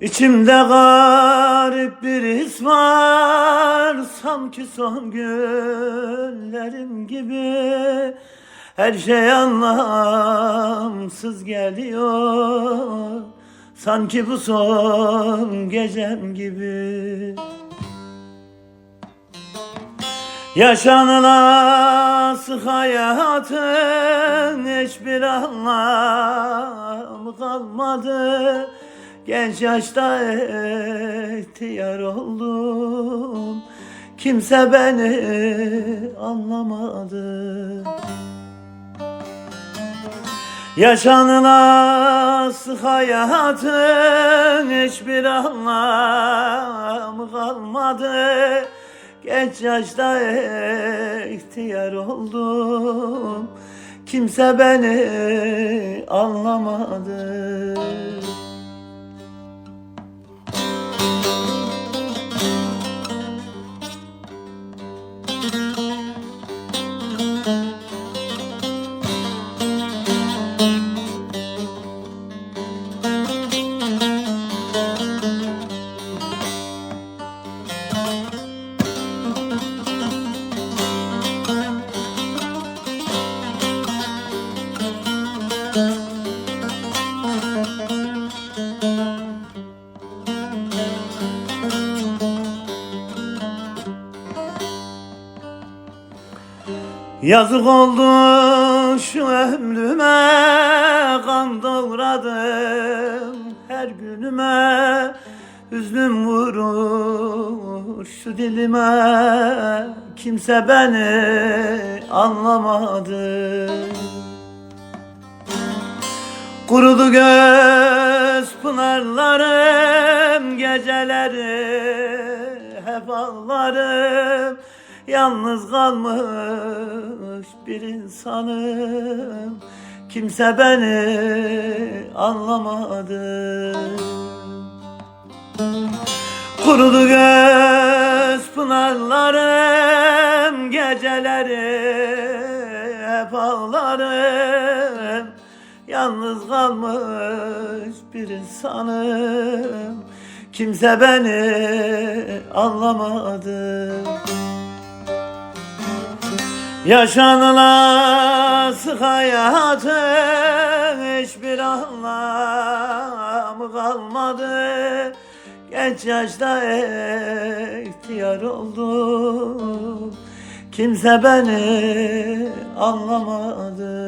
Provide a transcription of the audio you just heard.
İçimde garip bir his var. Sanki son günlerim gibi. Her şey anlamsız geliyor. Sanki bu son gecem gibi. Yaşanılası hayatın hiçbir anlamı kalmadı Genç yaşta ihtiyar oldum. Kimse beni anlamadı. Yaşanılası hayatın hiçbir anlamı kalmadı. Genç yaşta ihtiyar oldum. Kimse beni anlamadı Yazık oldu şu ömrüme Kan doğradım her günüme. Hüznüm vurur şu dilime Kimse beni anlamadı Kurudu göz pınarlarım Geceleri hep ağlarım. Yalnız kalmış bir insanım. Kimse beni anlamadı. Kurudu göz pınarlarım Geceleri hep ağlarım Yalnız kalmış bir insanım. Kimse beni anlamadı. Yaşanılası hayatın hiçbir anlamı kalmadı. Genç yaşta ihtiyar oldum. Kimse beni anlamadı